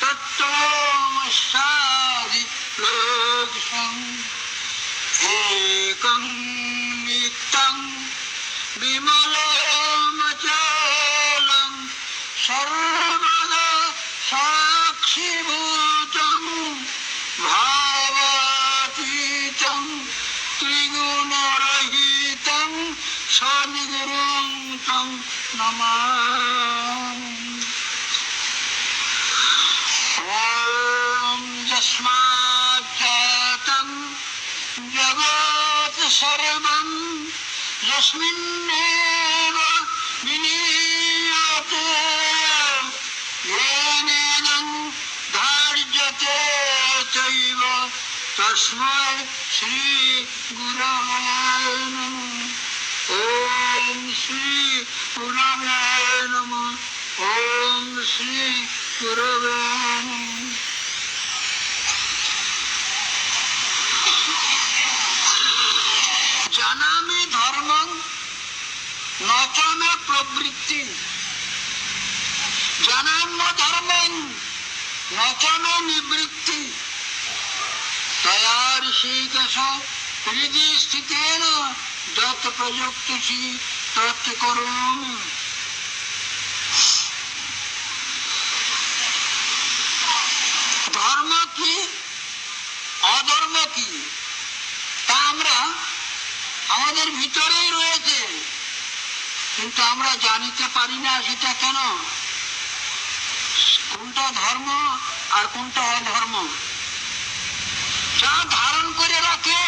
তত্ত্বমস্যাদি লোকসং একং নিত্যং বিমলমচলং সর্বদা সাক্ষীভূতং ভাবাতীতং ত্রিগুণরহিতং সদ্গুরুং তং নমামি। ॐ यस्माज्जातं जगत् सर्वं यस्मिन्नेव विलीयते येनेदं धार्यते चैव तस्मै श्रीगुरवे नमः ॐ श्रीगुरवे नमः ॐ श्रीगुरवे नमः জানামে ধর্ম, নচমে প্রবৃত্তি। জানাম্য ধর্ম, নচমে নিবৃত্তি। তয়ার শ্রীকেশ হৃদি স্থিতেন যত প্রযুক্তসি তৎ করুন ধর্ম কি অধর্ম কি তা আমরা আমাদের ভিতরেই রয়েছে। কিন্তু আমরা জানিতে পারি না সেটা কেন? কোনটা ধর্ম আর কোনটা অধর্ম? যা ধারণ করে রাখে,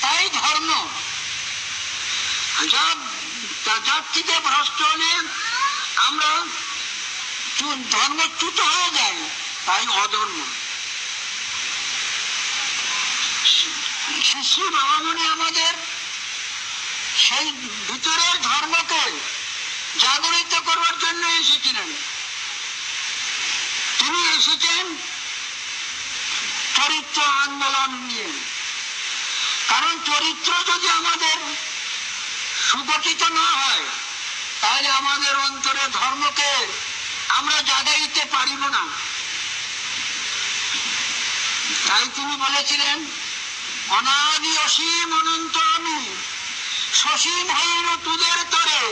তাই ধর্ম। যা যা জাতিতে ভ্রষ্ট হলে আমরা ধর্মচ্যুত হয়ে যাই, তাই অধর্ম। শিশু বাবামণি আমাদের সেই ভিতরের ধর্মকে জাগরিত করবার জন্য এসেছিলেন। তিনি এসেছেন চরিত্র আন্দোলন নিয়ে। কারণ চরিত্র যদি আমাদের সুগঠিত না হয়, তাহলে আমাদের অন্তরে ধর্মকে আমরা জাগাইতে পারিব না। তাই তিনি বলেছিলেন অনাদি অসীম অনন্ত আমি সসীম হইল তুদের তরে।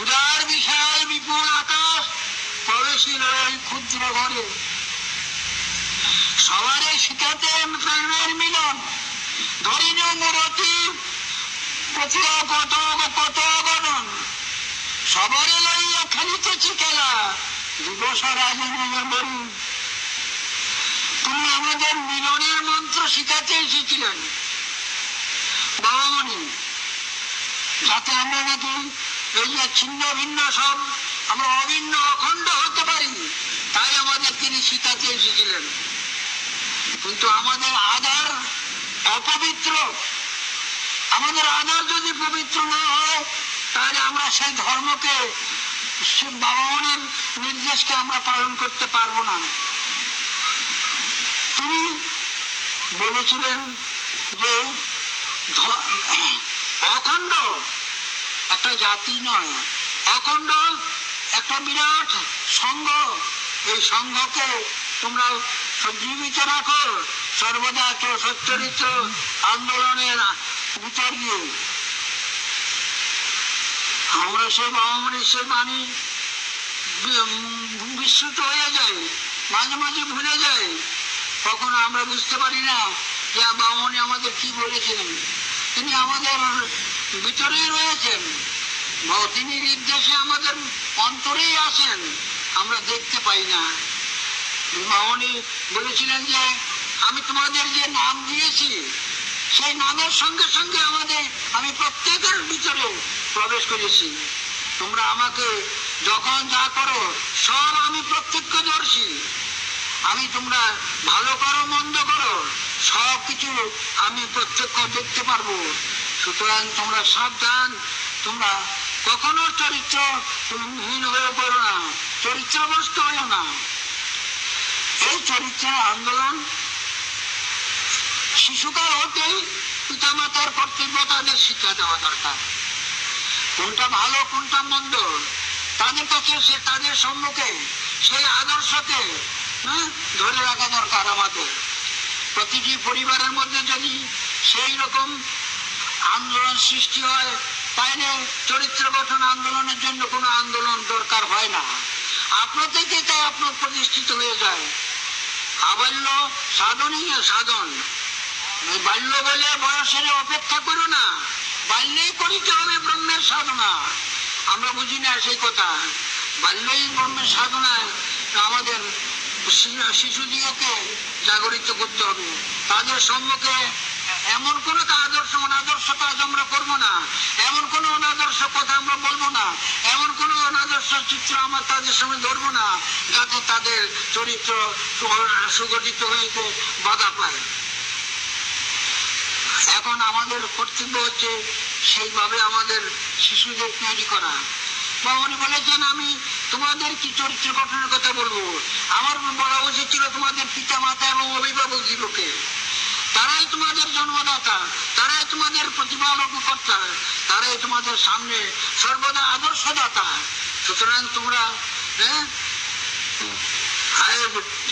উদার বিশাল বিপুল আকাশ প্রবেশিল ওই ক্ষুদ্র ঘরে। সবারে শিখাতে প্রেমের মিলন, ধরিল মূরতি কত কত গণন সবারে লইয়া খেলিতেছি খেলা, দিবস রাজন বরুণ তিনি আমাদের মিলনের মন্ত্র শিখাতে এসেছিলেন। যাতে আমরা নাকি এই যে ছিন্ন ভিন্ন সব, আমরা অভিন্ন অখণ্ড হতে পারি। তাই আমাদের তিনি শিখাতে এসেছিলেন। কিন্তু আমাদের আধার অপবিত্র। আমাদের আধার যদি পবিত্র না হয়, তাহলে আমরা সেই ধর্মকে, সে বাবামণির নির্দেশকে আমরা পালন করতে পারব না। তিনি বলেছিলেন যে অখণ্ড। একটা জাতি নয়, অখণ্ড। একটা বিরাট সংঘ। এই সংঘকে তোমরা জীবিত রাখো। সর্বদা সচ্চরিত্র আন্দোলনের ভিতর দিয়ে। আমরা সে সে বাণী বিস্মৃত হয়ে যায় মাঝে মাঝে ভুলে যায় তখন আমরা বুঝতে পারি না যে বামনি আমাদের কি বলেছিলেন তিনি আমাদের ভিতরেই রয়েছেন। তিনি নির্দেশে আমাদের অন্তরেই আসেন আমরা দেখতে পাই না। মামনি বলেছিলেন যে, আমি তোমাদের যে নাম দিয়েছি, সেই নামের সঙ্গে সঙ্গে আমাদের, আমি প্রত্যেকের ভিতরে প্রবেশ করেছি। তোমরা আমাকে যখন যা করো, সব আমি প্রত্যক্ষ প্রত্যক্ষদর্শী আমি তোমরা ভালো করো, মন্দ করো। সব কিছু আমি প্রত্যক্ষ দেখতে পারব। সুতরাং তোমরা সাবধান তোমরা কখনো চরিত্র হীন হয়ে পড়ো না চরিত্রগ্রস্ত হয়েও না। এই চরিত্রের আন্দোলন শিশুকাল হতেই পিতামাতার কর্তব্য তাদের শিক্ষা দেওয়া দরকার। কোনটা ভালো কোনটা মন্দ তাদের কাছে সে তাদের সম্মুখে সেই আদর্শকে হ্যাঁ, ধরে রাখা দরকার আমাদের। প্রতিটি পরিবারের মধ্যে যদি সেই রকম আন্দোলন সৃষ্টি হয়, তাইলে চরিত্র গঠন আন্দোলনের জন্য কোনো আন্দোলন দরকার হয় না। আপনার থেকে তাই আপনার প্রতিষ্ঠিত হয়ে যায়, আবাল্য সাধনই সাধন। বাল্য বলে বয়সের অপেক্ষা করো না, বাল্যেই করিতে হবে ব্রহ্মের সাধনা। আমরা বুঝি না সেই কথা। বাল্যই ব্রহ্মের সাধনায় আমাদের শিশুদিগকে জাগরিত করতে হবে। তাদের সম্মুখে এমন কোনো আদর্শ, অনাদর্শ কাজ আমরা করব না। এমন কোনো অনাদর্শ কথা আমরা বলব না। এমন কোনো অনাদর্শ চিত্র আমরা তাদের সঙ্গে ধরবো না, যাতে তাদের চরিত্র সুগঠিত হইতে বাধা পায়। এখন আমাদের কর্তব্য হচ্ছে সেইভাবে আমাদের শিশুদের তৈরি করা। বলেছেন, আমি তোমাদের কি চরিত্র গঠনের কথা বলব? আমার বলা উচিত ছিল তোমাদের পিতা মাতা এবং অভিভাবক দিবকে তারাই তোমাদের জন্মদাতা, তারাই তোমাদের প্রতিপালক কর্তা, তারাই তোমাদের সামনে সর্বদা আদর্শদাতা। সুতরাং তোমরা হ্যাঁ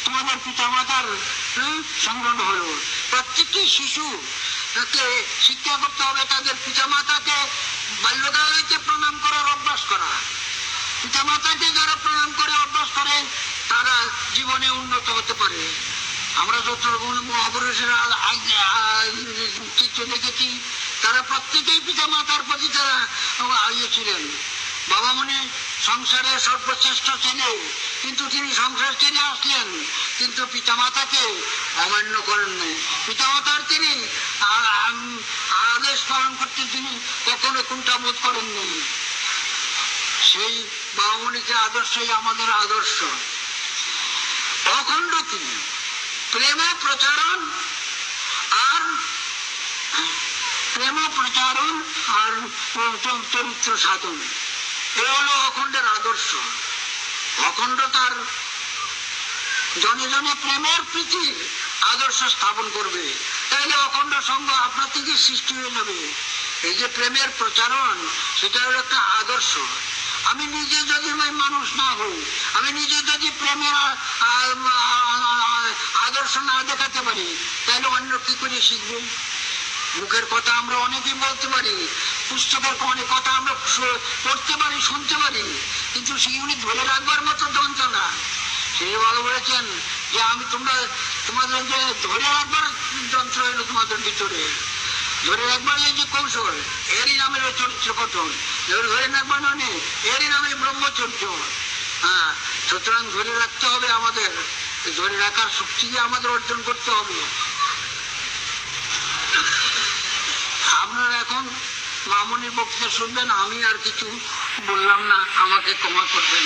তোমাদের পিতা মাতার সংগ্রহ হলো। প্রত্যেকটি শিশুকে শিক্ষা করতে হবে তাদের পিতা মাতাকে বাল্যকাল প্রণাম করার অভ্যাস করা। পিতা মাতাকে যারা প্রণাম করে, অভ্যাস করে, তারা জীবনে উন্নত হতে পারে। আমরা যত মহাপুরুষের আগ- আ- চিত্র দেখেছি, তারা প্রত্যেকেই পিতা মাতার প্রতি তারা ইয়ে ছিলেন। বাবা মনে সংসারে সর্বশ্রেষ্ঠ ছেলে কিন্তু তিনি সংসার ছেড়ে আসলেন। কিন্তু পিতামাতাকে অমান্য করেন নাই। পিতামাতার তিনি আদেশ পালন করতে তিনি কখনো কুণ্ঠাবোধ করেননি সেই বাবামণিকে আদর্শই আমাদের আদর্শ। অখণ্ড কি প্রেম প্রচারণ আর প্রেম প্রচারণ আর চরিত্র সাধন। এ হলো অখণ্ডের আদর্শ। অখণ্ড তার জনে জনে প্রেমের প্রীতির আদর্শ স্থাপন করবে। তাহলে অখণ্ড সঙ্গ আপনার থেকে সৃষ্টি হয়ে যাবে। এই যে প্রেমের প্রচারণ, সেটা হলো একটা আদর্শ। আমি নিজে যদি মানুষ না হই, আমি নিজে যদি প্রেমের আদর্শ না দেখাতে পারি তাহলে অন্য কি করে শিখবে? মুখের কথা আমরা অনেকেই বলতে পারি পুস্তকের অনেক কথা আমরা পড়তে পারি, শুনতে পারি, কিন্তু সেগুলি ধরে রাখবার মতো যন্ত্র না সেই ভালো বলেছেন যে আমি তোমরা তোমাদের যে ধরে রাখবার যন্ত্র এলো তোমাদের ভিতরে। ধরে রাখবার এই যে কৌশল, এরই নামের চরিত্র ধরে ধরে রাখবার মানে এরই নামে ব্রহ্মচর্য। হ্যাঁ সুতরাং ধরে রাখতে হবে আমাদের। ধরে রাখার শক্তি আমাদের অর্জন করতে হবে। আপনারা এখন মামনির বক্তৃতা শুনবেন আমি আর কিছু বললাম না আমাকে ক্ষমা করবেন।